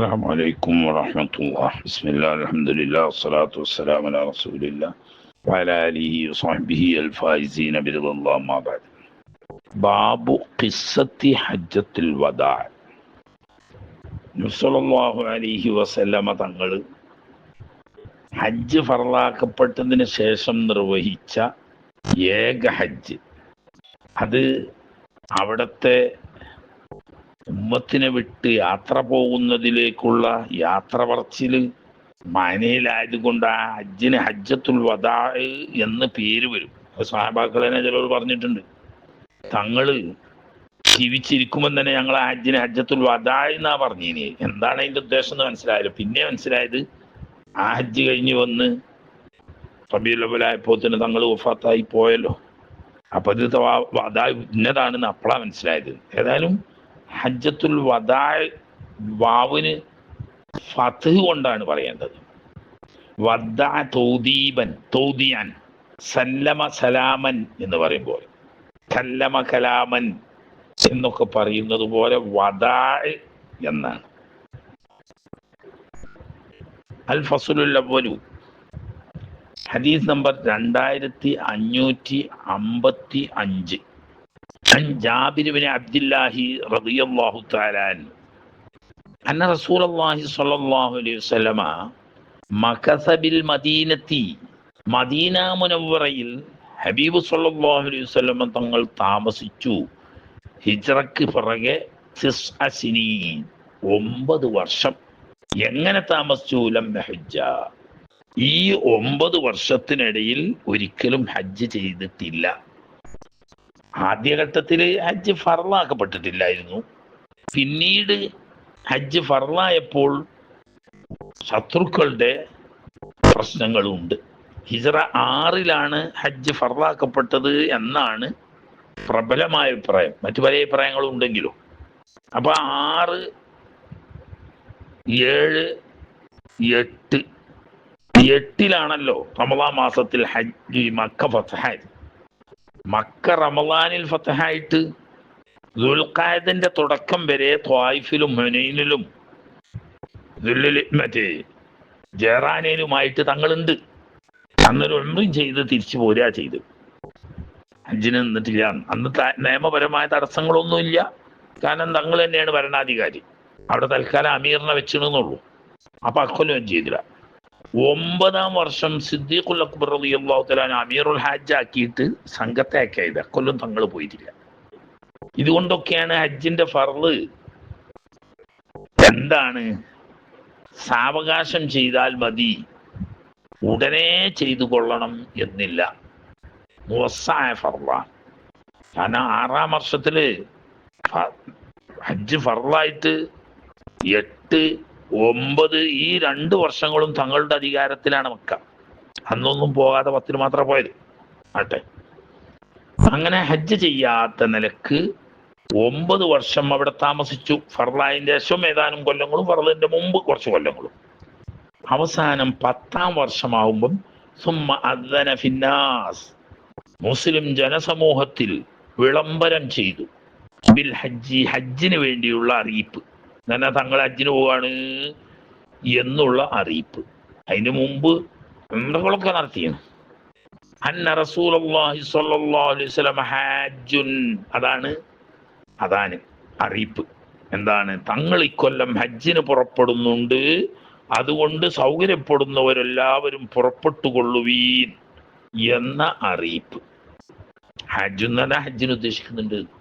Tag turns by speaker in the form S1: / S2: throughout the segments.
S1: السلام عليكم ورحمة الله بسم الله الحمد لله والصلاة والسلام على رسول الله وعلى آله وصحبه الفائزين برضا الله ما بعد باب قصة حجة الوداع നബ്സല്ലാഹു അലിഹി വസല്ലമ തങ്ങൾ ഹജ്ജ് ഫറലാക്കപ്പെട്ടതിന് ശേഷം നിർവഹിച്ച ഏക ഹജ്ജ് അത് അവിടുത്തെ ഉമ്മത്തിനെ വിട്ട് യാത്ര പോകുന്നതിലേക്കുള്ള യാത്ര പറച്ചിൽ മനയിലായതുകൊണ്ട് ആ ഹജ്ജിന് ഹജ്ജത്തുൽ വദാ എന്ന് പേര് വരും. സാഹബാക്കളെന്നെ ചിലർ പറഞ്ഞിട്ടുണ്ട്. തങ്ങൾ ജീവിച്ചിരിക്കുമ്പോൾ തന്നെ ഞങ്ങൾ ആ ഹജ്ജിന് ഹജ്ജത്തുൽ വദാ എന്നാ പറഞ്ഞിനി. എന്താണ് അതിന്റെ ഉദ്ദേശം എന്ന് മനസ്സിലായല്ലോ. പിന്നെ മനസ്സിലായത് ആ ഹജ്ജ് കഴിഞ്ഞ് വന്ന് റബിയുലബലായപ്പോ തന്നെ തങ്ങൾ വഫാത്തായി പോയല്ലോ. അപ്പൊ ഇത് വദാ ഇന്നതാണെന്ന് അപ്പളാ മനസ്സിലായത്. ഏതായാലും ഹജ്ജത്തുൽ വദാ വാവിന് ഫത്ത് കൊണ്ടാണ് പറയേണ്ടത്. വദ്ദ തൗദീബൻ തൗദിയാൻ സല്ലമ സലാമൻ എന്ന് പറയുമ്പോൾ. കല്ലമ കലാമൻ എന്നൊക്കെ പറയുന്നത് പോലെ വദാ എന്നാണ്. അൽ ഫസുലുൽ അവലു ഹദീസ് നമ്പർ രണ്ടായിരത്തി അഞ്ഞൂറ്റി അമ്പത്തി അഞ്ച്. അബ്ദില്ലാഹി അലൈഹി മദീനത്തി മദീന ഹബീബ് അലൈഹി തങ്ങൾ താമസിച്ചു. ഹിജറക്ക് പിറകെ ഒമ്പത് വർഷം എങ്ങനെ താമസിച്ചു? ലംബ ഹജ്ജ. ഈ ഒമ്പത് വർഷത്തിനിടയിൽ ഒരിക്കലും ഹജ്ജ് ചെയ്തിട്ടില്ല. ആദ്യഘട്ടത്തിൽ ഹജ്ജ് ഫറലാക്കപ്പെട്ടിട്ടില്ലായിരുന്നു പിന്നീട് ഹജ്ജ് ഫറലായപ്പോൾ ശത്രുക്കളുടെ പ്രശ്നങ്ങളുണ്ട്. ഹിജറ ആറിലാണ് ഹജ്ജ് ഫറലാക്കപ്പെട്ടത് എന്നാണ് പ്രബലമായ അഭിപ്രായം. മറ്റു പല അഭിപ്രായങ്ങളും ഉണ്ടെങ്കിലും. അപ്പൊ ആറ് ഏഴ് എട്ട് എട്ടിലാണല്ലോ റമദാ മാസത്തിൽ ഹജ്ജ് മക്ക ഫത്തഹായത് മക്ക റമദാനിൽ ഫത്തഹായിട്ട് ദുൽഖായതിന്റെ തുടക്കം വരെ ത്വായിഫിലും ഹുനൈനിലും മറ്റേ ജയറാനയിലുമായിട്ട് തങ്ങളുണ്ട്. അന്നൊരു ഒന്നും ചെയ്ത് തിരിച്ചു പോരാ ചെയ്ത്. അഞ്ചിന് നിന്നിട്ടില്ല. അന്ന് നിയമപരമായ തടസ്സങ്ങളൊന്നുമില്ല. കാരണം തങ്ങൾ തന്നെയാണ് ഭരണാധികാരി. അവിടെ തൽക്കാലം അമീറിനെ വെച്ചിരുന്നുള്ളൂ അപ്പൊ അക്കൊല്ലം ചെയ്തില്ല ഒമ്പതാം വർഷം സിദ്ദീഖുൽ അക്ബർ അലി അള്ളാഹു അമീറുൽ ഹാജ് ആക്കിയിട്ട് സംഘത്തെ ആക്കിയത് അക്കൊല്ലം തങ്ങൾ പോയിട്ടില്ല. ഇതുകൊണ്ടൊക്കെയാണ് ഹജ്ജിന്റെ ഫർൾ. എന്താണ്? സാവകാശം ചെയ്താൽ മതി. ഉടനെ ചെയ്തു കൊള്ളണം എന്നില്ല. മുവസ്സായ ഫർള. കാരണം ആറാം വർഷത്തിൽ ഹജ്ജ് ഫർളായിട്ട് എട്ട് ഒമ്പത് ഈ രണ്ട് വർഷങ്ങളും തങ്ങളുടെ അധികാരത്തിലാണ് മക്ക. അന്നൊന്നും പോകാതെ പത്തിന് മാത്രം പോയത്. ആട്ടെ. അങ്ങനെ ഹജ്ജ് ചെയ്യാത്ത നിലയ്ക്ക് ഒമ്പത് വർഷം അവിടെ താമസിച്ചു. ഫർലായിന്റെ ശേഷം ഏതാനും കൊല്ലങ്ങളും ഫർലിന്റെ മുമ്പ് കുറച്ച് കൊല്ലങ്ങളും. അവസാനം പത്താം വർഷമാവുമ്പം സുമ്മ അദ്ദന ഫിന്നാസ്. മുസ്ലിം ജനസമൂഹത്തിൽ വിളംബരം ചെയ്തു. ബിൽ ഹജ്ജി ഹജ്ജിന് വേണ്ടിയുള്ള അറിയിപ്പ്. എന്നാൽ തങ്ങൾ ഹജ്ജിന് പോവാണ് എന്നുള്ള അറിയിപ്പ്. അതിന് മുമ്പ് ഉംറകളൊക്കെ നടത്തിയാണ് അന്ന അലൈഹി വസല്ലം ഹജ്ജുൻ. അതാണ് അതാണ് അറിയിപ്പ്. എന്താണ്? തങ്ങൾ ഇക്കൊല്ലം ഹജ്ജിന് പുറപ്പെടുന്നുണ്ട്. അതുകൊണ്ട് സൗകര്യപ്പെടുന്നവരെല്ലാവരും പുറപ്പെട്ടുകൊള്ളുവീൻ എന്ന അറിയിപ്പ്. ഹജ്ജ് എന്നല്ല ഹജ്ജിന് ഉദ്ദേശിക്കുന്നുണ്ട്.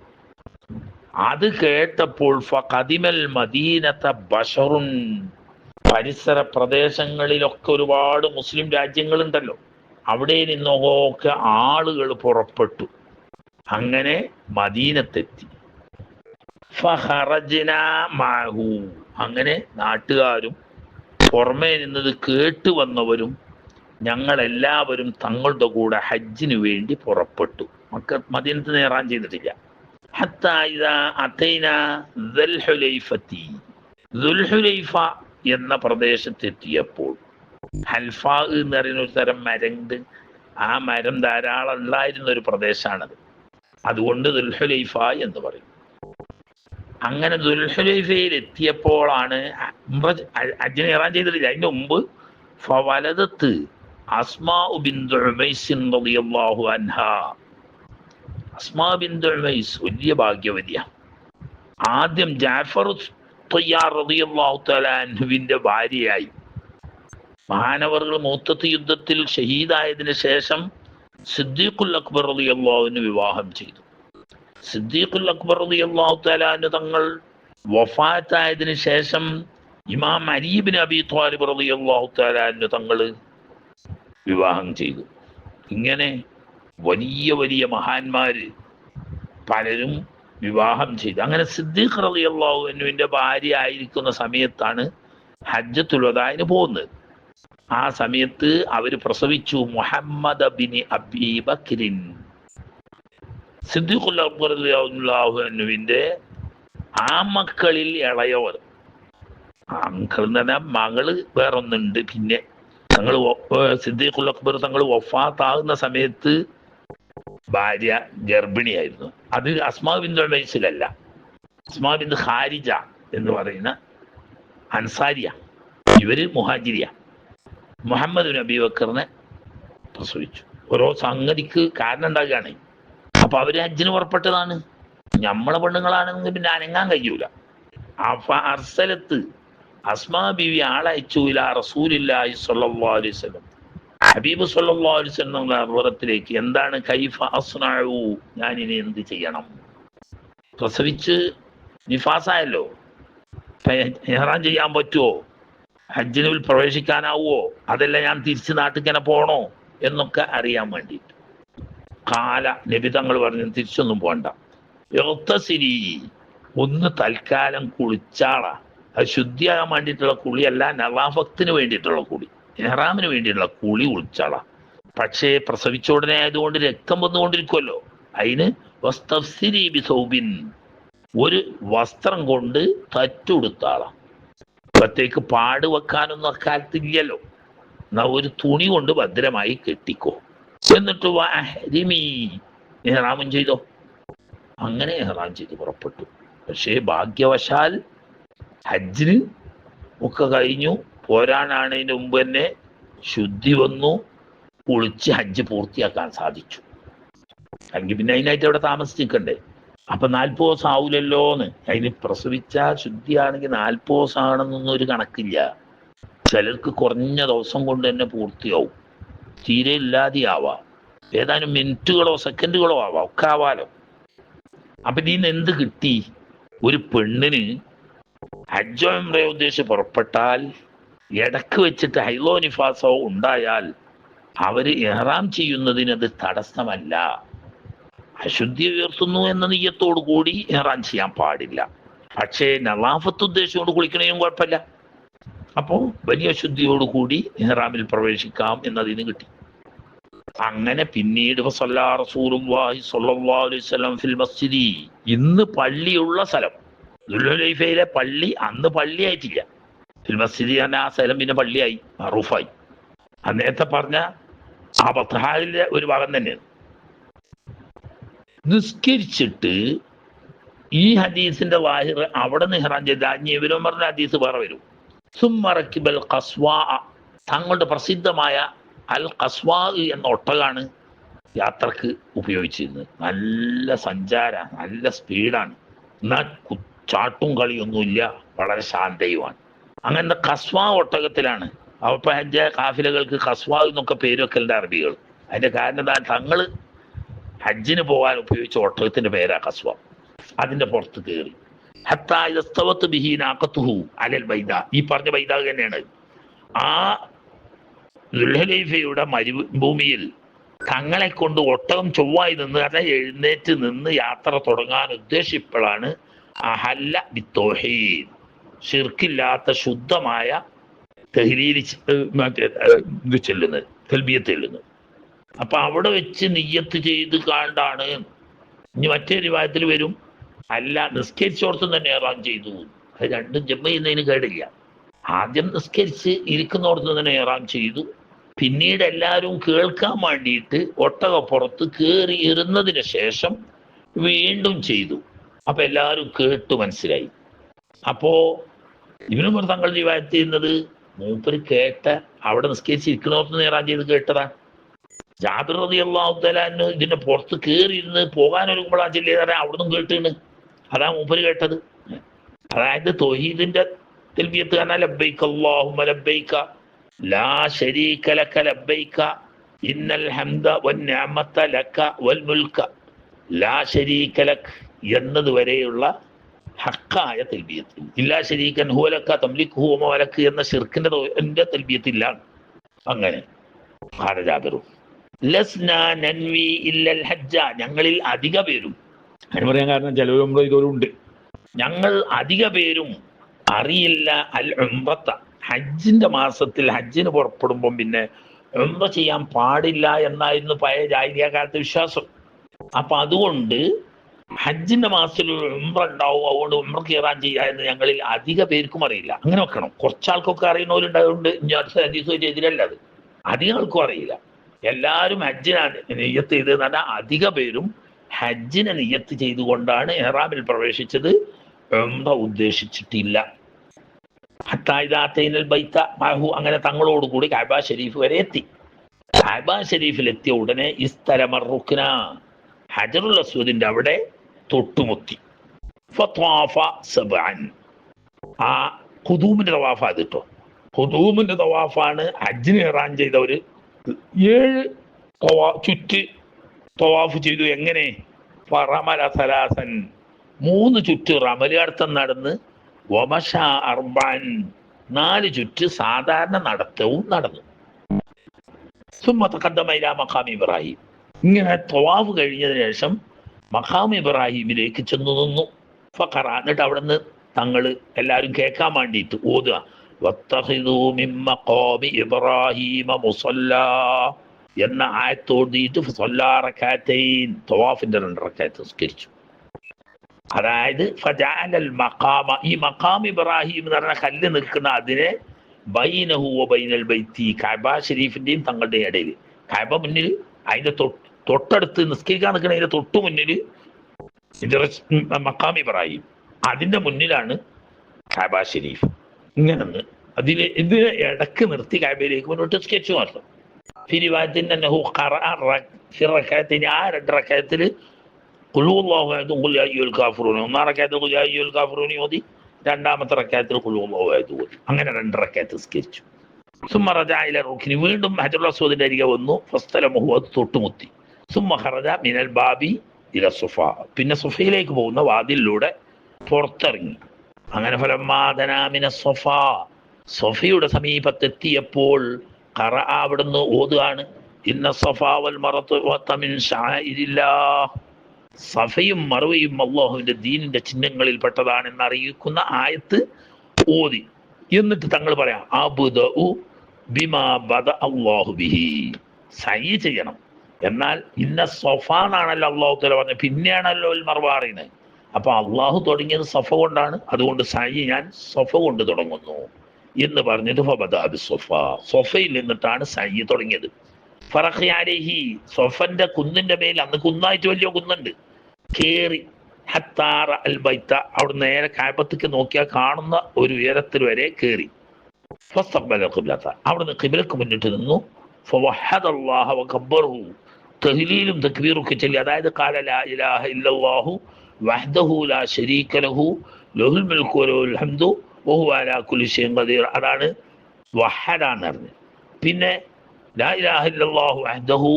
S1: അത് കേട്ടപ്പോൾ ഫഖദിമൽ മദീനത്തെ ബഷറുൻ. പരിസര പ്രദേശങ്ങളിലൊക്കെ ഒരുപാട് മുസ്ലിം രാജ്യങ്ങളുണ്ടല്ലോ. അവിടെ നിന്നൊക്കെ ആളുകൾ പുറപ്പെട്ടു. അങ്ങനെ മദീനത്തെത്തി. മാഹു. അങ്ങനെ നാട്ടുകാരും പുറമേ നിന്നത് കേട്ട് വന്നവരും ഞങ്ങൾ എല്ലാവരും തങ്ങളുടെ കൂടെ ഹജ്ജിന് വേണ്ടി പുറപ്പെട്ടു. മക്ക മദീനത്ത് നേറാൻ ചെയ്തിട്ടില്ല. എന്ന പ്രദേശത്തെത്തിയപ്പോൾ ഹൽഫ എന്ന് പറയുന്ന ഒരു തരം മരണ്ട് ആ മരം ധാരാളം ഉണ്ടായിരുന്ന ഒരു പ്രദേശമാണത് അതുകൊണ്ട് ദുൽഹുലൈഫ എന്ന് പറയും. അങ്ങനെ ദുൽഹുലൈഫയിൽ എത്തിയപ്പോഴാണ് അജ്ജിന് ഇറാൻ ചെയ്തിട്ടില്ല. അതിന്റെ മുമ്പ് ഫവലദത്ത് അസ്മാ ഉബിൻ അൻഹാ അസ്മാ ബിന്ദു ഉമൈസ് വലിയ ഭാഗ്യവതിയ. ആദ്യം ജാഫർ തയ്യാർ അൻഹുവിന്റെ ഭാര്യയായി. മഹാനവറുകൾ മൂത്തത്ത് യുദ്ധത്തിൽ ഷഹീദായതിനു ശേഷം സിദ്ദീഖുൽ അക്ബർ അലി അള്ളാഹുവിന് വിവാഹം ചെയ്തു. സിദ്ദീഖുൽ അക്ബർ റളിയല്ലാഹു തലാന് തങ്ങൾ വഫാത്തായതിനു ശേഷം ഇമാം അരീബിൻ അബി ത്വാലിബ് റളിയല്ലാഹു തലാന് തങ്ങൾ വിവാഹം ചെയ്തു. ഇങ്ങനെ വലിയ വലിയ മഹാന്മാര് പലരും വിവാഹം ചെയ്തു. അങ്ങനെ സിദ്ദീഖ് റളിയല്ലാഹു അൻഹുവിന്റെ ഭാര്യ ആയിരിക്കുന്ന സമയത്താണ് ഹജ്ജത്തുൽ വദാഇന് പോകുന്നത്. ആ സമയത്ത് അവർ പ്രസവിച്ചു. മുഹമ്മദ് ബിനി അബീ ബക്രിൻ. അൻഹുവിന്റെ ആ മക്കളിൽ ഇളയവർ. അങ്കിൾ മകൾ വേറൊന്നുണ്ട്. പിന്നെ തങ്ങൾ സിദ്ദീഖുൽ അക്ബർ തങ്ങൾ വഫാത്താകുന്ന സമയത്ത് ഭാര്യ ഗർഭിണിയായിരുന്നു. അത് അസ്മാ ബിന്ദു വയസ്സിലല്ല. അസ്മാ ഹാരിജ എന്ന് പറയുന്ന അൻസാരിയ. ഇവർ മുഹാജിരിയ. മുഹമ്മദ് നബി ബക്കറിനെ പ്രസവിച്ചു. ഓരോ സംഗതിക്ക് കാരണം ഉണ്ടാകുകയാണ് അപ്പൊ അവർ ഹജ്ജിന് പുറപ്പെട്ടതാണ്. നമ്മളെ പെണ്ണുങ്ങളാണെങ്കിൽ പിന്നെ അനങ്ങാൻ കഴിയൂല. അർസലത്ത് അസ്മാ ബിവി ആളയച്ചു ഇല റസൂലില്ലാഹി സ്വല്ലല്ലാഹു അലൈഹി വസല്ലം. ഹബീബ് വസല്ലം അർവറത്തിലേക്ക് എന്താണ് കൈഫ അസ്നാഴു ഞാൻ ഇനി എന്ത് ചെയ്യണം? പ്രസവിച്ച് നിഫാസായല്ലോ. ഞാൻ ചെയ്യാൻ പറ്റുമോ ഹജ്ജിനുവിൽ പ്രവേശിക്കാനാവുമോ അതല്ല ഞാൻ തിരിച്ച് നാട്ടിൽ പോണോ? എന്നൊക്കെ അറിയാൻ വേണ്ടിയിട്ട്. കാല നിബിതങ്ങൾ പറഞ്ഞു തിരിച്ചൊന്നും പോണ്ട. യോത്തസിരി ഒന്ന് തൽക്കാലം കുളിച്ചാളാ. അത് ശുദ്ധിയാകാൻ വേണ്ടിയിട്ടുള്ള കുളിയല്ല നവാഫത്തിന് വേണ്ടിയിട്ടുള്ള കുളി. എഹ്റാമിന് വേണ്ടിയുള്ള കുളി ഉൾച്ചള. പക്ഷേ പ്രസവിച്ച ഉടനെ ആയതുകൊണ്ട് രക്തം വന്നുകൊണ്ടിരിക്കുമല്ലോ അതിന് വസ്തഫ്സിരി ബിസൗബിൻ ഒരു വസ്ത്രം കൊണ്ട് തറ്റുകൊടുത്താളാം ഇപ്പത്തേക്ക് പാട് വെക്കാനൊന്നും അക്കാലത്തില്ലല്ലോ. എന്നാ ഒരു തുണി കൊണ്ട് ഭദ്രമായി കെട്ടിക്കോ. എന്നിട്ട് എഹ്റാമും ചെയ്തോ? അങ്ങനെ എഹ്റാം ചെയ്ത് പുറപ്പെട്ടു. പക്ഷേ ഭാഗ്യവശാൽ ഹജ്ജിന് ഒക്കെ കഴിഞ്ഞു. പോരാനാണതിന് മുമ്പ് തന്നെ ശുദ്ധി വന്നു കുളിച്ച് ഹജ്ജ് പൂർത്തിയാക്കാൻ സാധിച്ചു. അല്ലെങ്കിൽ പിന്നെ അതിനായിട്ട് അവിടെ താമസിച്ചിരിക്കണ്ടേ അപ്പൊ നാൽപ്പത് ദിവസം ആവൂലല്ലോന്ന്. അതിന് പ്രസവിച്ച ശുദ്ധിയാണെങ്കിൽ നാൽപ്പത് ദിവസം ആണെന്നൊന്നും ഒരു കണക്കില്ല. ചിലർക്ക് കുറഞ്ഞ ദിവസം കൊണ്ട് തന്നെ പൂർത്തിയാവും. തീരെ ഇല്ലാതെയാവാം ഏതാനും മിനിറ്റുകളോ സെക്കൻഡുകളോ ആവാം. ഒക്കെ ആവാലോ. അപ്പൊ ഇതിന്ന് എന്ത് കിട്ടി? ഒരു പെണ്ണിന് ഹജ്ജോ എംറയോ ഉദ്ദേശിച്ച് പുറപ്പെട്ടാൽ ഇടയ്ക്ക് വെച്ചിട്ട് ഹൈലോ നിഫാസോ ഉണ്ടായാൽ അവർ എഹ്റാം ചെയ്യുന്നതിന് അത് തടസ്സമല്ല. അശുദ്ധി ഉയർത്തുന്നു എന്ന നെയ്യത്തോടു കൂടി എഹ്റാം ചെയ്യാൻ പാടില്ല. പക്ഷേ നവാഫത്ത് ഉദ്ദേശിച്ചുകൊണ്ട് കുളിക്കണേയും കുഴപ്പമില്ല. അപ്പോൾ വലിയ ശുദ്ധിയോടുകൂടി ഇഹ്റാമിൽ പ്രവേശിക്കാം എന്നതിന് കിട്ടി. അങ്ങനെ പിന്നീട് ഫിൽ ഇന്ന് പള്ളിയുള്ള സ്ഥലം. ദുൽഹുലൈഫയിലെ പള്ളി അന്ന് പള്ളിയായിട്ടില്ല. മസ്ജിദി തന്നെ ആ സ്ഥലം പിന്നെ പള്ളിയായി മറൂഫായി. ആ നേരത്തെ പറഞ്ഞ ആ ബത്തഹാലിന്റെ ഒരു ഭാഗം തന്നെയാണ്. നിസ്കരിച്ചിട്ട് ഈ ഹദീസിന്റെ വാഹിർ അവിടെ നിഹ്റാൻ ചെയ്ത പറഞ്ഞ ഹദീസ് വേറെ വരും. സുമ്മറക്കിബൽ ഖസ്വാ തങ്ങളുടെ പ്രസിദ്ധമായ അൽ ഖസ്വാ എന്ന ഒട്ടകാണ് യാത്രയ്ക്ക് ഉപയോഗിച്ചിരുന്നത്. നല്ല സഞ്ചാര നല്ല സ്പീഡാണ്. എന്നാൽ ചാട്ടും കളിയൊന്നുമില്ല വളരെ ശാന്തയുമാണ്. അങ്ങനത്തെ കസ്വാ ഒട്ടകത്തിലാണ്. അപ്പൊ കാഫിലകൾക്ക് കസ്വാ എന്നൊക്കെ പേര് ഉണ്ട് അറബികൾ. അതിന്റെ കാരണം എന്താ? തങ്ങൾ ഹജ്ജിന് പോകാൻ ഉപയോഗിച്ച ഒട്ടകത്തിന്റെ പേരാ കസ്വ. അതിന്റെ പുറത്ത് കയറി. ഹത്താ ബിഹീനാക്കത്തുഹു അലൽ ബൈദ. ഈ പറഞ്ഞ ബൈദ തന്നെയാണ്. ആ ദുൽഹലൈഫയുടെ മരുഭൂമിയിൽ തങ്ങളെ കൊണ്ട് ഒട്ടകം ചൊവ്വായി നിന്ന് അതെ എഴുന്നേറ്റ് നിന്ന് യാത്ര തുടങ്ങാൻ ഉദ്ദേശിച്ചപ്പോഴാണ് അഹല്ല ബിത്തോഹീദ്. ഷിർക്കില്ലാത്ത ശുദ്ധമായ തെഹ്ലീലി ഇത് ചെല്ലുന്നത് തെൽബിയ ചെല്ലുന്നത്. അപ്പൊ അവിടെ വെച്ച് നിയ്യത്ത് ചെയ്ത് കാണ്ടാണ്. ഇനി മറ്റേ രൂപത്തിൽ വരും. അല്ല നിസ്കരിച്ചോടത്തും തന്നെ ഏറാൻ ചെയ്തു. അത് രണ്ടും ജമ്മ ചെയ്യുന്നതിന് കേടില്ല. ആദ്യം നിസ്കരിച്ച് ഇരിക്കുന്നോടത്തും തന്നെ ഏറാം ചെയ്തു. പിന്നീട് എല്ലാവരും കേൾക്കാൻ വേണ്ടിയിട്ട് ഒട്ടകപ്പുറത്ത് കയറി ഇരുന്നതിന് ശേഷം വീണ്ടും ചെയ്തു. അപ്പൊ എല്ലാവരും കേട്ടു മനസ്സിലായി. അപ്പോ ഇവനും തങ്ങൾ റിവായത്ത് ചെയ്യുന്നത് മൂപ്പര് കേട്ട അവിടെ നിസ്കരിച്ചിരിക്കണോർത്ത് നേരാൻ ചെയ്ത് കേട്ടതാണ് ജാബിർ റതി അള്ളാഹുത്തലാന്ന് ഇതിന്റെ പുറത്ത് കയറി ഇരുന്ന് പോകാൻ ഒരുക്കുമ്പോഴാ ചെല്ലിയതാ അവിടുന്ന് കേട്ടിന് അതാ മൂപ്പര് കേട്ടത്. അതായത് തൊഹീദിന്റെ തെൽബിയത്ത് കാരണം ലബ്ബൈക്ക് അല്ലാഹുമ്മ ലബ്ബൈക്ക ലാ ശരീക ലക ലബ്ബൈക്ക ഇന്നൽ ഹംദ വന്നിഅമത ലക വൽ മുൽക്ക ലാ ശരീക ലക് എന്നതുവരെയുള്ള ഹക്കായ തെൽബിയത്ത്. ഇല്ലാ ശരീക്കൻ ഹുവലക്ക തംലിക് ഹുവ വലക്ക് എന്ന ഷിർക്കിന്റെ എന്റെ തെൽബിയത്തില്ല അങ്ങനെ. ജാബിറു. ലസ്ന നൻവി ഇല്ലൽ ഹജ്ജ. ഞങ്ങളിൽ അധിക പേരും. അതിന് പറയാൻ കാരണം ചിലവർ നമ്മൾ ഉണ്ട്. ഞങ്ങൾ അധിക പേരും അറിയില്ല അൽ ഉംറത്ത. ഹജ്ജിന്റെ മാസത്തിൽ ഹജ്ജിന് പുറപ്പെടുമ്പം പിന്നെ ഉംറ ചെയ്യാൻ പാടില്ല എന്നായിരുന്നു പഴയ ജാഹിരിയ കാലത്തെ വിശ്വാസം. അപ്പൊ അതുകൊണ്ട് ഹജ്ജിന്റെ മാസത്തിൽ ഉംറ ഉണ്ടാവും അതുകൊണ്ട് ഉംറ കയറാൻ ചെയ്യാ എന്ന് ഞങ്ങളിൽ അധിക പേർക്കും അറിയില്ല. അങ്ങനെ വെക്കണം. കുറച്ചാൾക്കൊക്കെ അറിയുന്നവരുണ്ടായതുകൊണ്ട് ഞാൻ എതിരല്ല അത്. അധികം ആൾക്കും അറിയില്ല. എല്ലാവരും ഹജ്ജിനാണ് നെയ്യത്ത് ചെയ്ത് പറഞ്ഞാൽ അധിക പേരും ഹജ്ജിനെ നെയ്യത്ത് ചെയ്തുകൊണ്ടാണ് എഹ്റാമിൽ പ്രവേശിച്ചത്. ഉംറ ഉദ്ദേശിച്ചിട്ടില്ല. ഹത്തായിദാത്തൈനൽ ബൈത്ത മാഹു അങ്ങനെ തങ്ങളോട് കൂടി കാബ ഷരീഫ് വരെ എത്തി. ഷെരീഫിൽ എത്തിയ ഉടനെ ഇസ്തരമറുഖ്ന ഹജറുൽ അസ്വദിന്റെ അവിടെ തൊട്ടുമുത്തി. ആ കുതൂമിന്റെ തവാഫ അത് കേട്ടോ ഖുദൂമിന്റെ തവാഫാണ് ഹജ്ജിന് ഇറാൻ ചെയ്തവര് ഏഴ് ചുറ്റ് തവാഫ് ചെയ്തു. എങ്ങനെ? ഫറമല സലാസൻ. മൂന്ന് ചുറ്റ് റമലിയാർത്ഥം നടന്ന് വമഷ അർബാൻ. നാല് ചുറ്റ് സാധാരണ നടത്തവും നടന്നു. സുമ്മത്തക്കദ്ദമൈല മഖാമി ഇബ്രാഹിം. ഇങ്ങനെ തവാഫ് കഴിഞ്ഞതിന് ശേഷം മഖാം ഇബ്രാഹിമിലേക്ക് ചെന്നു നിന്നു. ഫഖറ എന്നിട്ട് അവിടുന്ന് തങ്ങൾ എല്ലാവരും കേൾക്കാൻ വേണ്ടിയിട്ട് ഓതുക. ഇബ്രാഹീമ മുസല്ലാ എന്ന ആയത്തോടിയിട്ട് റക്കാത്തൈൻ തവാഫിന്റെ രണ്ട് റക്കാത്ത് നിസ്കരിച്ചു. അതായത് ഫജാലൽ മഖാമ ഈ മഖാം ഇബ്രാഹിം എന്ന് പറഞ്ഞ കല്ല് നിൽക്കുന്ന അതിനെ ബൈനഹു വ ബൈനൽ ബൈത്തി കഅബ ഷരീഫിന്റെയും തങ്ങളുടെയും ഇടയിൽ. കഅബ മുന്നിൽ അതിന്റെ തൊട്ട് തൊട്ടടുത്ത് നിസ്കരിക്കാൻ നിൽക്കുന്ന അതിന്റെ തൊട്ടു മുന്നിൽ മക്കാം ഇബ്രാഹിം. അതിന്റെ മുന്നിലാണ് കാബ ഷെരീഫ്. ഇങ്ങനെ അതിൽ ഇതിന് ഇടയ്ക്ക് നിർത്തി കാബയിലേക്ക് മുന്നോട്ട് സ്കെച്ച് മാറ്റം റക്കാത്തിന് ആ രണ്ട് ഓതി രണ്ടാമത്തെ ഓതി അങ്ങനെ രണ്ട് റക്കായത്ത് സ്കരിച്ചു സുമ്മ റജായിലെ റൂഖിനി. വീണ്ടും ഹജറുൽ അസ്വദിന്റെ അരികെ വന്നു. ഫസ്തല അത് തൊട്ടുമുത്തി. സുമ്മ ഖറജ മിനൽ ബാബി ഇല സുഫ പിന്നെ സുഫയിലേക്ക് പോകുന്ന വാതിലിലൂടെ പുറത്തിറങ്ങി. അങ്ങനെ ഫലമാതനാമിന സൊഫ. സൊഫയുടെ സമീപത്തെത്തിയപ്പോൾ കറ അവിടുന്ന് ഓതുകയാണ്. ഇന്ന സഫാവൽ സഫയും മറുവയും അള്ളാഹുവിന്റെ ദീനിന്റെ ചിഹ്നങ്ങളിൽ പെട്ടതാണെന്ന് അറിയിക്കുന്ന ആയത്ത് ഓതി. എന്നിട്ട് തങ്ങൾ പറയാം അബുദഉ ബിമാ ബദ അല്ലാഹു ബിഹി. സൈ ചെയ്യണം. എന്നാൽ ഇന്ന സൊഫാന്നാണല്ലോ അള്ളാഹു തല പറഞ്ഞത്. പിന്നെയാണല്ലോ അറിയുന്നത് അപ്പൊ അള്ളാഹു തുടങ്ങിയത് സഫ കൊണ്ടാണ്. അതുകൊണ്ട് സായി ഞാൻ സൊഫ കൊണ്ട് തുടങ്ങുന്നു എന്ന് പറഞ്ഞത് ഫബദാബി സൊഫ. സൊഫയിൽ നിന്നിട്ടാണ് സായി തുടങ്ങിയത്. ഫറഖ്യാലേഹി സൊഫന്റെ കുന്നിന്റെ മേൽ അന്ന് കുന്നായിട്ട് വലിയ കുന്നുണ്ട്. കേറി ഹത്താറ അൽ ബൈത്ത അവിടെ നേരെ കായപ്പത്തേക്ക് നോക്കിയാൽ കാണുന്ന ഒരു ഉയരത്തിൽ വരെ കയറി അവിടുന്ന് കിബിലക്ക് മുന്നിട്ട് നിന്നു. തക്ബീറും ഒക്കെ ചൊല്ലി അതായത് ഖാല ലാ ഇലാഹ ഇല്ലല്ലാഹു വഹ്ദഹു ലാ ശരീക ലഹു ലഹുൽ മുൽക്കു വലഹുൽ ഹംദു വഹുവ അലാ കുല്ലി ഷൈഇൻ ഖദീർ അതാണ് വഹദ എന്ന് പറഞ്ഞത് പിന്നെ ലാ ഇലാഹ ഇല്ലല്ലാഹു വഹ്ദഹു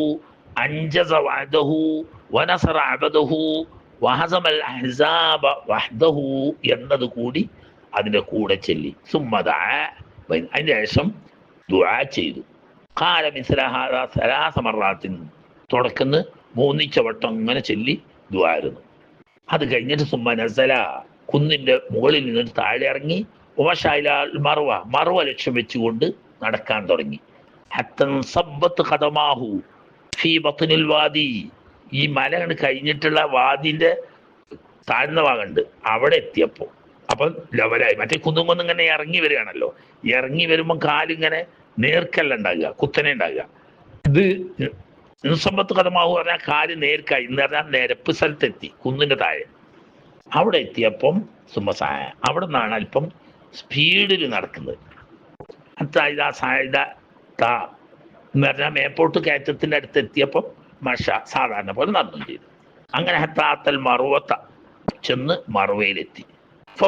S1: അൻജസ വഹദഹു വനസറ അബദഹു വഹസമൽ അഹ്സാബ വഹ്ദഹു എന്നത് കൂടി അതിന്റെ കൂടെ ചൊല്ലി. സുമ്മദ അതിന്റെ ശേഷം ദുആ ചെയ്തു. കാല മിസ്ലഹാദ സലാസ മറാത്തിൻ തുടക്കുന്ന മൂന്നിച്ച വട്ടം അങ്ങനെ ചൊല്ലി ദ്വാരുന്നു അത് കഴിഞ്ഞിട്ട് സുമ്മ നസല കുന്നിന്റെ മുകളിൽ നിന്ന് താഴെ ഇറങ്ങി ഓഷായില മറുവ മറുവ ലക്ഷ്യം വെച്ചുകൊണ്ട് നടക്കാൻ തുടങ്ങി. ഹത്തൻ ഫീ വാദി. ഈ മല കഴിഞ്ഞിട്ടുള്ള വാദിന്റെ താഴ്ന്ന ഭാഗമുണ്ട് അവിടെ എത്തിയപ്പോ. അപ്പൊ ലെവലായി മറ്റേ കുന്നും കുന്നും ഇങ്ങനെ ഇറങ്ങി വരികയാണല്ലോ. ഇറങ്ങി വരുമ്പോൾ കാലിങ്ങനെ നേർക്കല്ല ഉണ്ടാകുക കുത്തനെ ഉണ്ടാകുക ഇത് നിസമ്പത്ത് കഥമാവ് പറഞ്ഞാൽ കാൽ നേർക്കായി എന്ന് പറഞ്ഞാൽ നിരപ്പ് സ്ഥലത്തെത്തി കുന്നിന്റെ താഴെ. അവിടെ എത്തിയപ്പം സുമസായ അവിടെ നിന്നാണ് അല്പം സ്പീഡിൽ നടക്കുന്നത്. അത്തായിത സായുധ താ എന്ന് പറഞ്ഞാൽ മേപ്പോട്ട് കയറ്റത്തിന്റെ അടുത്ത് എത്തിയപ്പം മഷ സാധാരണ പോലെ നടന്നു ചെയ്തു. അങ്ങനെ ഹത്താത്തൽ മറുവത്ത ചെന്ന് മറുവയിലെത്തി.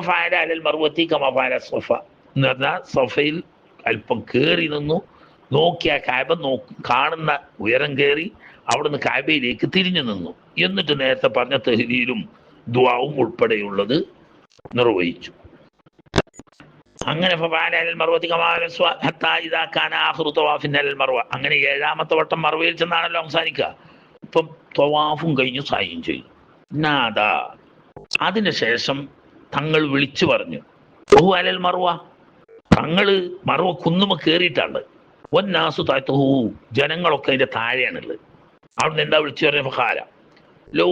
S1: ഫാല അലൽ മറുവത്തി കമഫാല സൊഫ എന്ന് പറഞ്ഞാൽ സൊഫയിൽ അല്പം കയറി നിന്നു. നോക്കിയ കായബ നോ കാണുന്ന ഉയരം കയറി അവിടുന്ന് കായബയിലേക്ക് തിരിഞ്ഞു നിന്നു. എന്നിട്ട് നേരത്തെ പറഞ്ഞ തെഹ്ലീലും ദുവാവും ഉൾപ്പെടെയുള്ളത് നിർവഹിച്ചു. അങ്ങനെ അങ്ങനെ ഏഴാമത്തെ വട്ടം മറുവയിൽ ചെന്നാണല്ലോ അവസാനിക്കുക ഇപ്പം തവാഫും കഴിഞ്ഞു സായും ചെയ്തു. നാദാ. അതിനുശേഷം തങ്ങൾ വിളിച്ചു പറഞ്ഞു. ബഹു അലൽ മർവ തങ്ങൾ മറുവ കുന്നുമ കയറിയിട്ടാണ് ഒന്നാസു താഴ്ത്തുഹു ജനങ്ങളൊക്കെ അതിന്റെ താഴെയാണുള്ളത്. അവിടുന്ന് എന്താ വിളിച്ചു പറഞ്ഞ ഫഹാര ലോ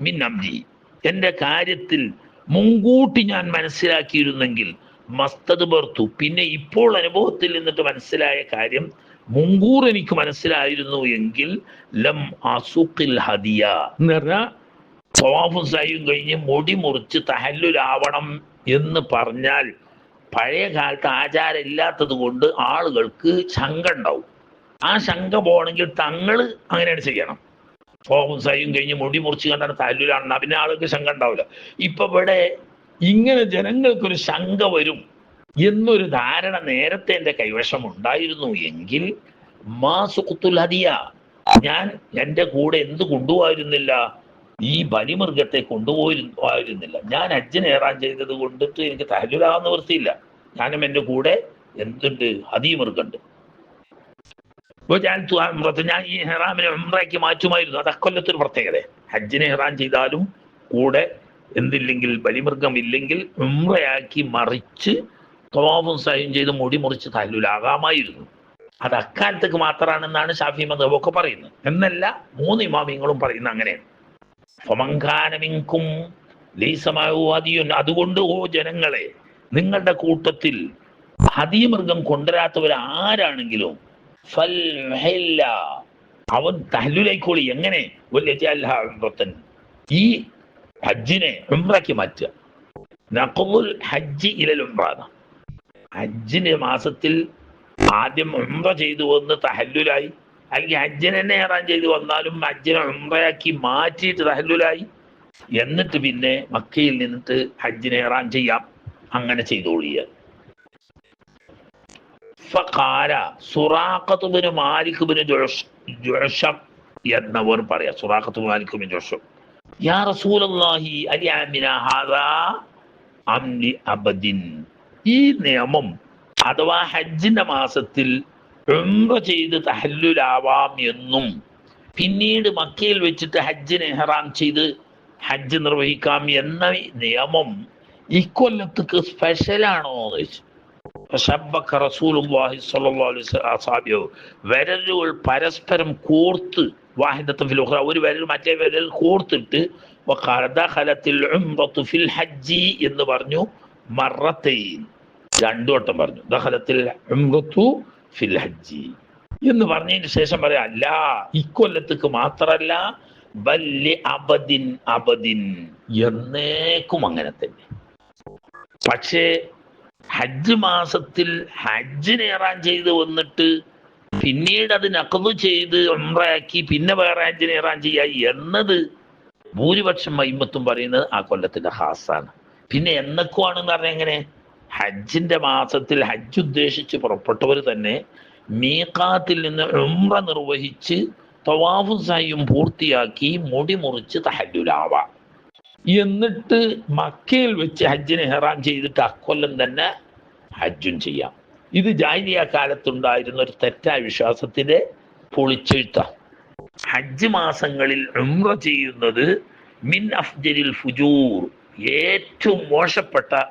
S1: മിൻ അംരി. എന്റെ കാര്യത്തിൽ മുൻകൂട്ടി ഞാൻ മനസ്സിലാക്കിയിരുന്നെങ്കിൽ മസ്തത് ബർത്തു പിന്നെ ഇപ്പോൾ അനുഭവത്തിൽ നിന്നിട്ട് മനസ്സിലായ കാര്യം മുൻകൂർ എനിക്ക് മനസ്സിലായിരുന്നു എങ്കിൽ ലം അസുഖിൽ ഹദിയ. എന്ന് പറഞ്ഞാൽ സവാഫും സായും കഴിഞ്ഞ് മുടി മുറിച്ച് തഹല്ലുലാവണം എന്ന് പറഞ്ഞാൽ പഴയ കാലത്ത് ആചാരം ഇല്ലാത്തത് കൊണ്ട് ആളുകൾക്ക് ശങ്ക ഉണ്ടാവും ആ ശങ്ക പോകണമെങ്കിൽ തങ്ങൾ അങ്ങനെയാണ് ചെയ്യണം. ഫോമും സയും കഴിഞ്ഞ് മുടി മുറിച്ച് കണ്ടാണ് തല്ലുലാണെന്നാ. പിന്നെ ആളുകൾക്ക് ശങ്ക ഉണ്ടാവില്ല ഇപ്പൊ ഇവിടെ ഇങ്ങനെ ജനങ്ങൾക്കൊരു ശങ്ക വരും എന്നൊരു ധാരണ നേരത്തെ എന്റെ കൈവശം ഉണ്ടായിരുന്നു എങ്കിൽ മാ ഞാൻ എന്റെ കൂടെ എന്ത് കൊണ്ടുപോയിരുന്നില്ല? ഈ ബലിമൃഗത്തെ കൊണ്ടുപോയിരുന്നില്ല. ഞാൻ അജ്ജൻ ഏറാൻ ചെയ്തത് കൊണ്ടിട്ട് എനിക്ക് തഹലുലാകുന്ന വൃത്തിയില്ല. ഞാനും എന്റെ കൂടെ എന്തുണ്ട്? ഹദീമൃഗുണ്ട് ഇപ്പോൾ ഞാൻ ഞാൻ ഈ ഹെറാമിനെ ഉംറയ്ക്ക് മാറ്റുമായിരുന്നു. അത് അക്കൊല്ലത്തൊരു പ്രത്യേകത. ഹജ്ജിനെ ഹെറാൻ ചെയ്താലും കൂടെ എന്തില്ലെങ്കിൽ ബലിമൃഗം ഇല്ലെങ്കിൽ ഉംറയാക്കി മറിച്ച് തവാഫും സയും ചെയ്ത് മുടി മുറിച്ച് തല്ലുലാകാമായിരുന്നു. അത് അക്കാലത്തേക്ക് മാത്രമാണെന്നാണ് ഷാഫി ഒക്കെ പറയുന്നത്. എന്നല്ല മൂന്ന് ഇമാമിങ്ങളും പറയുന്നത് അങ്ങനെയാണ്. ഫമങ്കാനമിങ്കും അതുകൊണ്ട് ഓ ജനങ്ങളെ നിങ്ങളുടെ കൂട്ടത്തിൽ അതിമൃഗം കൊണ്ടുവരാത്തവരാരാണെങ്കിലും ഫൽ അവൻ തഹലുലൈക്കോളി എങ്ങനെ? ഈ ഹജ്ജിനെ ഉംറയ്ക്ക് മാറ്റുക. ഹജ്ജി ഇലൽ ഹജ്ജിന്റെ മാസത്തിൽ ആദ്യം ഉംറ ചെയ്തു വന്ന് തഹല്ലുലായി. അല്ലെങ്കിൽ ഹജ്ജിനെ ഏറാൻ ചെയ്തു വന്നാലും ഹജ്ജിനെ ഉംറയാക്കി മാറ്റിയിട്ട് തഹല്ലുലായി. എന്നിട്ട് പിന്നെ മക്കയിൽ നിന്നിട്ട് ഹജ്ജിനെ ഏറാൻ ചെയ്യാം. അങ്ങനെ ചെയ്തോളിയ. ഫഖാല സുറാഖത്ത് ബിൻ മാലിക് ബിൻ ജുഅഷ് ജുഅഷം എന്നവർ പറയാ. സുറാഖത്ത് മാലിക്കുബിന് മാലിക് ബിൻ യാ റസൂലല്ലാഹി അലി ഹാദാ അംലി അബദിൻ. ഈ നിയമം അഥവാ ഹജ്ജിന്റെ മാസത്തിൽ ഉംറ ചെയ്ത് തഹല്ലുലാവാം എന്നും പിന്നീട് മക്കയിൽ വെച്ചിട്ട് ഹജ്ജിന് എഹ്റാം ചെയ്ത് ഹജ്ജ് നിർവഹിക്കാം എന്ന നിയമം ഇക്കൊല്ലത്തേക്ക് സ്പെഷ്യലാണോ എന്ന് ചോദിച്ചു. ഫശബ്ബക റസൂലുള്ളാഹി സ്വല്ലല്ലാഹു അലൈഹി വസല്ലം വിരലുകൾ പരസ്പരം കോർത്ത് വാഹിദത്ത് ഫിൽ ഉഖ്റ ഒരു വിരൽ മറ്റേ വിരൽ കോർത്തിട്ട് ദഖലത്തിൽ ഉംറത്തു ഫിൽ ഹജ്ജി എന്ന് പറഞ്ഞു മറത്തൈൻ. രണ്ടു വട്ടം പറഞ്ഞു ദഖലത്തിൽ ഉംറത്തു ഫിൽ ഹജ്ജി. എന്ന് പറഞ്ഞതിന് ശേഷം പറയാം അല്ല ഇക്കൊല്ലത്തേക്ക് മാത്രല്ല ബല്ലി അബദിൻ അബദിൻ എന്നേക്കും അങ്ങനെ തന്നെ. പക്ഷേ ഹജ്ജ് മാസത്തിൽ ഹജ്ജിന് ഏറാൻ ചെയ്ത് വന്നിട്ട് പിന്നീട് അത് നക്കുന്നു ചെയ്ത് ഉംറയാക്കി പിന്നെ വേറെ ഹജ്ജിന് ഏറാൻ ചെയ്യുക എന്നത് ഭൂരിപക്ഷം മൈമത്തും പറയുന്നത് ആ കൊല്ലത്തിന്റെ ഹാസാണ്. പിന്നെ എന്നൊക്കെയാണെന്ന് പറഞ്ഞാൽ എങ്ങനെ? ഹജ്ജിന്റെ മാസത്തിൽ ഹജ്ജ് ഉദ്ദേശിച്ച് പുറപ്പെട്ടവർ തന്നെ മീക്കാത്തിൽ നിന്ന് ഉംറ നിർവഹിച്ച് തവാഫുസായും പൂർത്തിയാക്കി മുടി മുറിച്ച് തഹല്ലുലാവാം എന്നിട്ട് മക്കയിൽ വെച്ച് ഹജ്ജിനെ ഹെറാൻ ചെയ്തിട്ട് അക്കൊല്ലം തന്നെ ഹജ്ജും ചെയ്യാം. ഇത് ജാഹിലിയ കാലത്തുണ്ടായിരുന്ന ഒരു തെറ്റായ വിശ്വാസത്തിന്റെ പൊളിച്ചെഴുത്ത. ഹജ്ജ് മാസങ്ങളിൽ ഉംറ ചെയ്യുന്നത് മിൻ അഫ്ജലിൽ ഫുജൂർ ഏറ്റവും മോശപ്പെട്ട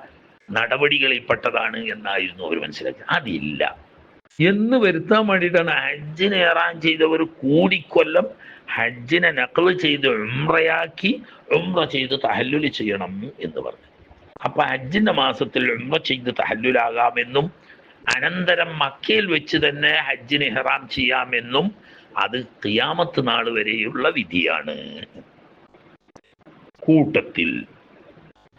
S1: നടപടികളിൽപ്പെട്ടതാണ് എന്നായിരുന്നു അവർ മനസ്സിലാക്കിയത്. അതില്ല. എന്ന് വരുത്താൻ വേണ്ടിയിട്ടാണ് ഹജ്ജിന് ഏറാൻ ചെയ്തവർ കൂടിക്കൊല്ലം ഹജ്ജിനെ നക്കൾ ചെയ്ത് ഉംറയാക്കി ഉംറ ചെയ്ത് തഹല്ലുൽ ചെയ്യണം എന്ന് പറഞ്ഞു. അപ്പൊ ഹജ്ജിന്റെ മാസത്തിൽ ഉംറ ചെയ്ത് തഹല്ലുലാകാമെന്നും അനന്തരം മക്കയിൽ വെച്ച് തന്നെ ഹജ്ജിന് ഇഹ്റാം ചെയ്യാമെന്നും അത് തിയാമത്ത് നാൾ വരെയുള്ള വിധിയാണ്. കൂട്ടത്തിൽ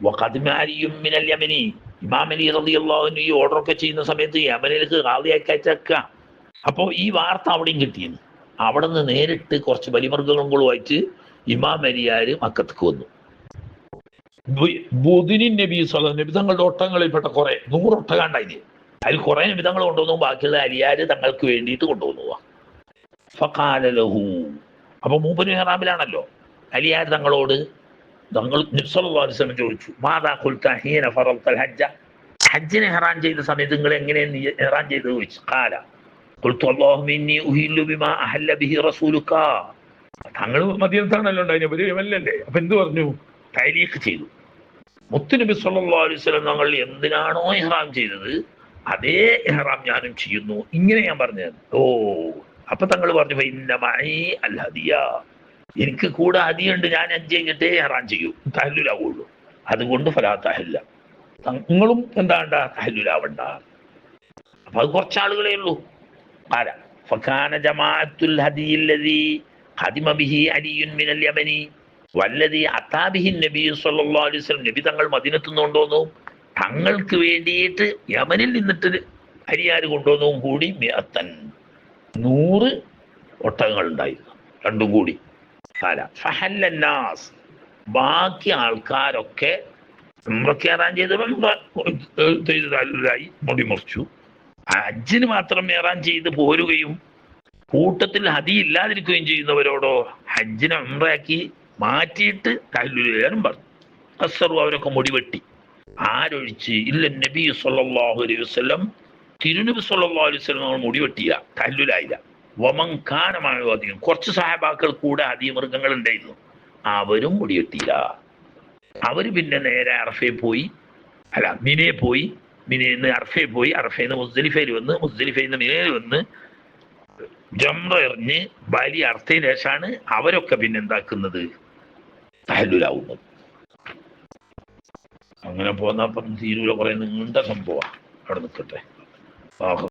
S1: വഖദ്മാരിയും മിനൽ യമനി ഇമാം അലി റളിയല്ലാഹു അൻഹു ഈ ഓർഡർ ഒക്കെ ചെയ്യുന്ന സമയത്ത് യമനിലേക്ക് കാളിയാക്കി അപ്പോൾ ഈ വാർത്ത അവിടെയും കിട്ടിയെന്ന് അവിടെ നിന്ന് നേരിട്ട് കുറച്ച് ബലിമൃഗങ്ങളുമായിട്ട് ഇമാം അലിയാർ മക്കത്തേക്ക് വന്നു. ബുദിനി നബി സ്വല നബി തങ്ങളുടെ ഒട്ടങ്ങളിൽപ്പെട്ട കുറെ നൂറൊട്ടകാണ്ടായി അതിൽ കുറെ നിമിതങ്ങൾ കൊണ്ടുവന്നു ബാക്കിയുള്ള അരിയാർ തങ്ങൾക്ക് വേണ്ടിയിട്ട് കൊണ്ടുവന്നു ഫഖാലലഹു അപ്പൊ മൂപ്പന് ഹറാമിലാണല്ലോ അലിയാർ തങ്ങളോട് തങ്ങൾ നിസ്വലം ചോദിച്ചു മാതാ ഹജ്ജ? ഹജ്ജിനെ ഹെറാൻ ചെയ്ത സമയത്ത് നിങ്ങൾ എങ്ങനെയാണ് ഹറാൻ ചെയ്ത് ചോദിച്ചു. കാല കുൽത്തു അല്ലാഹുമ്മ ഇന്നി ഉഹില്ലു ബിമാ അഹല്ല ബിഹി റസൂലുക. തങ്ങൾ മദ്യത്താണല്ലോ ഉണ്ടായിരുന്നു ഇവർ യമനിലല്ലേ അപ്പൊ എന്ത് പറഞ്ഞു? തൈലീഖ് ചെയ്തു. മുത്തുനബി അലൈഹി വസല്ലം തങ്ങൾ എന്തിനാണോ ഇഹ്റാം ചെയ്തത് അതേ ഇഹ്റാം ഞാനും ചെയ്യുന്നു. ഇങ്ങനെ ഞാൻ പറഞ്ഞത്. ഓ അപ്പൊ തങ്ങൾ പറഞ്ഞു ഇന്നമായി അൽ ഹദിയ എനിക്ക് കൂടെ ഹദിയുണ്ട് ഞാൻ അഞ്ച് കഴിഞ്ഞിട്ടേ ഇഹ്റാം ചെയ്യൂ. തഹല്ലുലാവുള്ളൂ. അതുകൊണ്ട് ഫലാ തഹല്ല. നിങ്ങളും എന്താണ്ട തഹല്ലുലാവണ്ട. അപ്പൊ അത് കുറച്ചാളുകളേ ഉള്ളൂ. ആരാ ഫക്കാന ജമാഅത്തുൽ ഹദിയില്ലദീ ഖദിമ ബിഹി അലിയുൻ മിനൽ യമനി വല്ലതി അത്താബിഹിൻ നബി സല്ലല്ലാഹു അലൈഹി വസല്ലം നബി തങ്ങൾ മദീനത്ത് നിന്ന് കൊണ്ടുവന്നു. തങ്ങൾക്ക് വേണ്ടിയിട്ട് യമനിൽ നിന്നിട്ട് അരിയാർ കൊണ്ടുവന്നതും കൂടി മിയത്തൻ. നൂറ് ഒട്ടകങ്ങൾ ഉണ്ടായിരുന്നു രണ്ടും കൂടി. ഫഹല്ലന്നാസ് ബാക്കി ആൾക്കാരൊക്കെ ചെയ്തു ചെയ്തവൻ മുടി മുറിച്ചു. ഹജ്ജിന് മാത്രം ഏറാൻ ചെയ്ത് പോരുകയും കൂട്ടത്തിൽ ഹതി ഇല്ലാതിരിക്കുകയും ചെയ്യുന്നവരോടോ ഹജ്ജിനെ ഉണ്ടാക്കി മാറ്റിയിട്ട് കല്ലുകയാനും പറഞ്ഞു. അസറു അവരൊക്കെ മുടിവെട്ടി ആരൊഴിച്ച്? ഇല്ല നബി സല്ലല്ലാഹു അലൈഹി വസ്ലം തിരുനബി സല്ലല്ലാഹു അലൈഹി വസ്ലം നമ്മൾ മുടിവെട്ടിയില്ല കല്ലുലായില്ല വമങ്കാനമായോ കാനമായ അധികം. കുറച്ച് സഹാബാക്കൾ കൂടെ അധിക മൃഗങ്ങൾ ഉണ്ടായിരുന്നു. അവരും മുടിവെട്ടിയില്ല അവർ പിന്നെ നേരെ അറഫയിൽ പോയി. അല്ല മിനയെ പോയി. മിനയിൽ നിന്ന് അർഫയിൽ പോയി അർഫയിൽ നിന്ന് മുസ്ദലിഫയിൽ വന്ന് മുസ്ദലിഫയിൽ നിന്ന് മിനയിൽ വന്ന് ജംറ എറിഞ്ഞ് ബലി അർഫയിൽ ശേഷമാണ് അവരൊക്കെ പിന്നെ എന്താക്കുന്നത്? തഹല്ലുലാവുന്നത്. അങ്ങനെ പോന്നപ്പം തീരൂല കുറെ നീണ്ട സംഭവമാണ് അവിടെ നിൽക്കട്ടെ